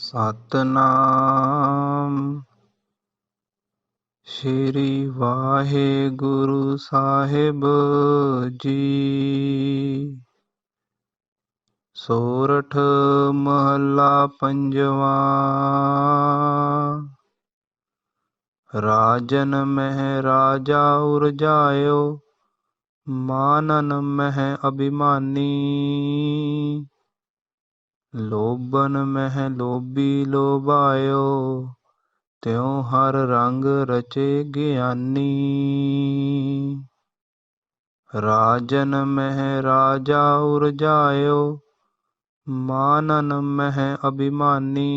ਸਤਨਾਮ। ਸ਼੍ਰੀ ਵਾਹਿਗੁਰੂ ਸਾਹਿਬ ਜੀ। ਸੋਰਠ ਮਹੱਲਾ ਪੰਜਵਾ। ਰਾਜਨ ਮਹਿ ਰਾਜਾ ਉਰਜਾਇਓ, ਮਾਨਨ ਮਹਿ ਅਭਿਮਾਨੀ। ਲੋਭਨ ਮਹਿ ਲੋਭੀ ਲੋਭਾਇਓ, ਤਿਉ ਹਰ ਰੰਗ ਰਚੇ ਗਿਆਨੀ। ਰਾਜਨ ਮਹਿ ਰਾਜਾ ਉਰਜਾਇਓ, ਮਾਨਨ ਮਹਿ ਅਭਿਮਾਨੀ।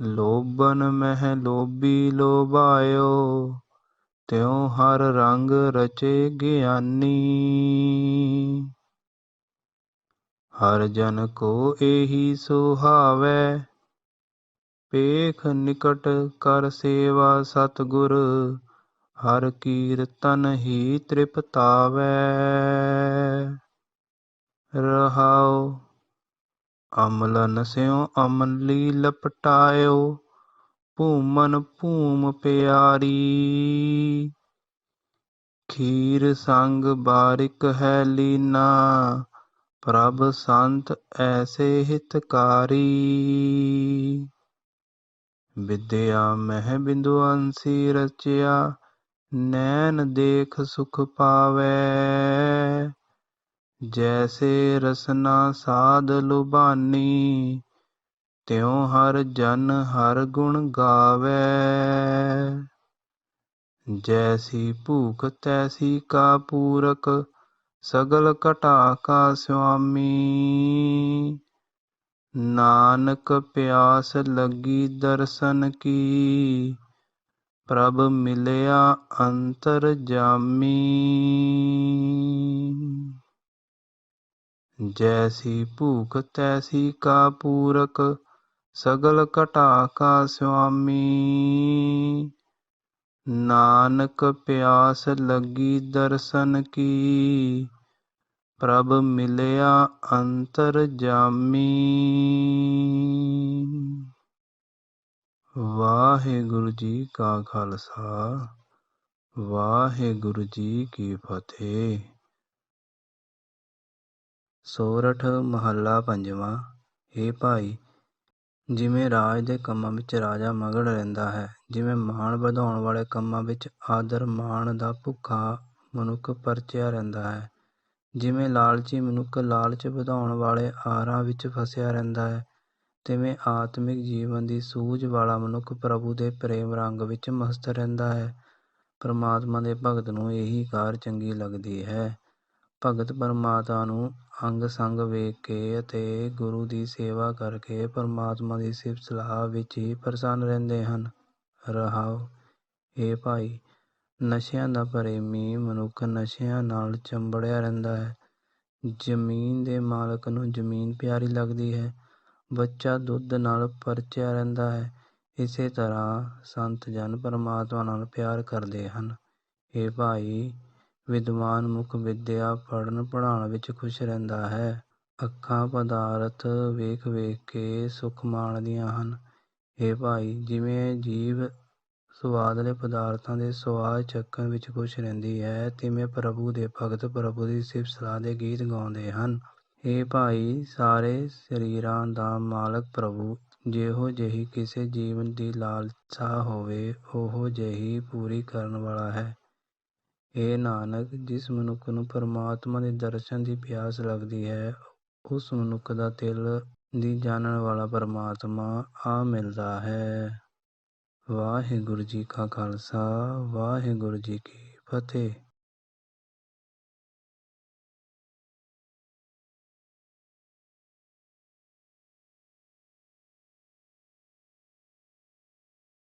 ਲੋਭਨ ਮਹਿ ਲੋਭੀ ਲੋਭਾਇਓ, ਤਿਉ ਹਰ ਰੰਗ ਰਚੇ ਗਿਆਨੀ। ਹਰ ਜਨ ਕੋ ਏਹੀ ਸੁਹਾਵੈ। ਪੇਖ ਨਿਕਟ ਕਰ ਸੇਵਾ ਸਤਗੁਰ, ਹਰ ਕੀਰਤਨ ਹੀ ਤ੍ਰਿਪਤਾਵੈ। ਰਹਾਉ, ਅਮਲਨ ਸਿਉ ਅਮਲੀ ਲਪਟਾਇਓ ਭੂਮਨ ਭੂਮ ਪਿਆਰੀ। ਖੀਰ ਸੰਗ ਬਾਰਿਕ ਹੈ ਲੀਨਾ ਪ੍ਰਭ ਸੰਤ ਐਸੇ ਹਿਤਕਾਰੀ। ਵਿਦਿਆ ਮਹਿ ਬਿੰਦੁਅੰਸੀ ਰਚਿਆ, ਨੈਣ ਦੇਖ ਸੁਖ ਪਾਵੈ। ਜੈਸੇ ਰਸਨਾ ਸਾਧ ਲੁਬਾਨੀ ਤਿਉ ਹਰ ਜਨ ਹਰ ਗੁਣ ਗਾਵੈ। ਜੈਸੀ ਭੂਖ ਤੈਸੀ ਕਾ ਪੂਰਕ ਸਗਲ ਘਟਾ ਕਾ ਸੁਆਮੀ। ਨਾਨਕ ਪਿਆਸ ਲੱਗੀ ਦਰਸ਼ਨ ਕੀ। ਪ੍ਰਭ ਮਿਲਿਆ ਅੰਤਰ ਜਾਮੀ। ਜੈਸੀ ਭੂਖ ਤੈਸੀ ਕਾ ਪੂਰਕ, ਸਗਲ ਘਟਾ ਕਾ ਸੁਆਮੀ। ਨਾਨਕ ਪਿਆਸ ਲੱਗੀ ਦਰਸ਼ਨ ਕੀ। ਪ੍ਰਭ ਮਿਲਿਆ ਅੰਤਰ ਜਾਮੀ। ਵਾਹਿਗੁਰੂ ਜੀ ਕਾ ਖਾਲਸਾ, ਵਾਹਿਗੁਰੂ ਜੀ ਕੀ ਫਤਿਹ। ਸੋਰਠ ਮਹੱਲਾ ਪੰਜਵਾਂ ਏ ਭਾਈ ਜਿਵੇਂ ਰਾਜ ਦੇ ਕੰਮਾਂ ਵਿੱਚ ਰਾਜਾ ਮਗਨ ਰਹਿੰਦਾ ਹੈ, ਜਿਵੇਂ ਮਾਣ ਵਧਾਉਣ ਵਾਲੇ ਕੰਮਾਂ ਵਿੱਚ ਆਦਰ ਮਾਣ ਦਾ ਭੁੱਖਾ ਮਨੁੱਖ ਪਰਚਿਆ ਰਹਿੰਦਾ ਹੈ, ਜਿਵੇਂ ਲਾਲਚੀ ਮਨੁੱਖ ਲਾਲਚ ਵਧਾਉਣ ਵਾਲੇ ਆਰਾਂ ਵਿੱਚ ਫਸਿਆ ਰਹਿੰਦਾ ਹੈ, ਤਿਵੇਂ ਆਤਮਿਕ ਜੀਵਨ ਦੀ ਸੂਝ ਵਾਲਾ ਮਨੁੱਖ ਪ੍ਰਭੂ ਦੇ ਪ੍ਰੇਮ ਰੰਗ ਵਿੱਚ ਮਸਤ ਰਹਿੰਦਾ ਹੈ। ਪਰਮਾਤਮਾ ਦੇ ਭਗਤ ਨੂੰ ਇਹੀ ਕਾਰ ਚੰਗੀ ਲੱਗਦੀ ਹੈ। ਭਗਤ ਪਰਮਾਤਮਾ ਨੂੰ ਅੰਗ ਸੰਗ ਵੇਖ ਕੇ ਅਤੇ ਗੁਰੂ ਦੀ ਸੇਵਾ ਕਰਕੇ ਪਰਮਾਤਮਾ ਦੀ ਸਿਫਤ ਸਲਾਹ ਵਿੱਚ ਹੀ ਪ੍ਰਸੰਨ ਰਹਿੰਦੇ ਹਨ। ਰਹਾਓ ਇਹ ਭਾਈ, ਨਸ਼ਿਆਂ ਦਾ ਪ੍ਰੇਮੀ ਮਨੁੱਖ ਨਸ਼ਿਆਂ ਨਾਲ ਚੰਬੜਿਆ ਰਹਿੰਦਾ ਹੈ। ਜ਼ਮੀਨ ਦੇ ਮਾਲਕ ਨੂੰ ਜ਼ਮੀਨ ਪਿਆਰੀ ਲੱਗਦੀ ਹੈ। ਬੱਚਾ ਦੁੱਧ ਨਾਲ ਪਰਚਿਆ ਰਹਿੰਦਾ ਹੈ। ਇਸੇ ਤਰ੍ਹਾਂ ਸੰਤ ਜਨ ਪਰਮਾਤਮਾ ਨਾਲ ਪਿਆਰ ਕਰਦੇ ਹਨ। ਇਹ ਭਾਈ ਵਿਦਵਾਨ ਮੁੱਖ ਵਿਦਿਆ ਪੜ੍ਹਨ ਪੜ੍ਹਾਉਣ ਵਿੱਚ ਖੁਸ਼ ਰਹਿੰਦਾ ਹੈ। ਅੱਖਾਂ ਪਦਾਰਥ ਵੇਖ ਵੇਖ ਕੇ ਸੁਖ ਮਾਣਦੀਆਂ ਹਨ। ਇਹ ਭਾਈ, ਜਿਵੇਂ ਜੀਵ ਸੁਆਦਲੇ ਪਦਾਰਥਾਂ ਦੇ ਸੁਆਦ ਚੱਕਣ ਵਿੱਚ ਖੁਸ਼ ਰਹਿੰਦੀ ਹੈ, ਤਿਵੇਂ ਪ੍ਰਭੂ ਦੇ ਭਗਤ ਪ੍ਰਭੂ ਦੀ ਸਿਫਤ ਸਲਾਹ ਦੇ ਗੀਤ ਗਾਉਂਦੇ ਹਨ। ਇਹ ਭਾਈ, ਸਾਰੇ ਸਰੀਰਾਂ ਦਾ ਮਾਲਕ ਪ੍ਰਭੂ, ਜਿਹੋ ਜਿਹੀ ਕਿਸੇ ਜੀਵਨ ਦੀ ਲਾਲਸਾ ਹੋਵੇ, ਉਹੋ ਜਿਹੀ ਪੂਰੀ ਕਰਨ ਵਾਲਾ ਹੈ। ਇਹ ਨਾਨਕ, ਜਿਸ ਮਨੁੱਖ ਨੂੰ ਪਰਮਾਤਮਾ ਦੇ ਦਰਸ਼ਨ ਦੀ ਪਿਆਸ ਲੱਗਦੀ ਹੈ, ਉਸ ਮਨੁੱਖ ਦਾ ਦਿਲ ਦੀ ਜਾਣਨ ਵਾਲਾ ਪਰਮਾਤਮਾ ਆ ਮਿਲਦਾ ਹੈ। ਵਾਹਿਗੁਰੂ ਜੀ ਕਾ ਖਾਲਸਾ, ਵਾਹਿਗੁਰੂ ਜੀ ਕੀ ਫਤਿਹ।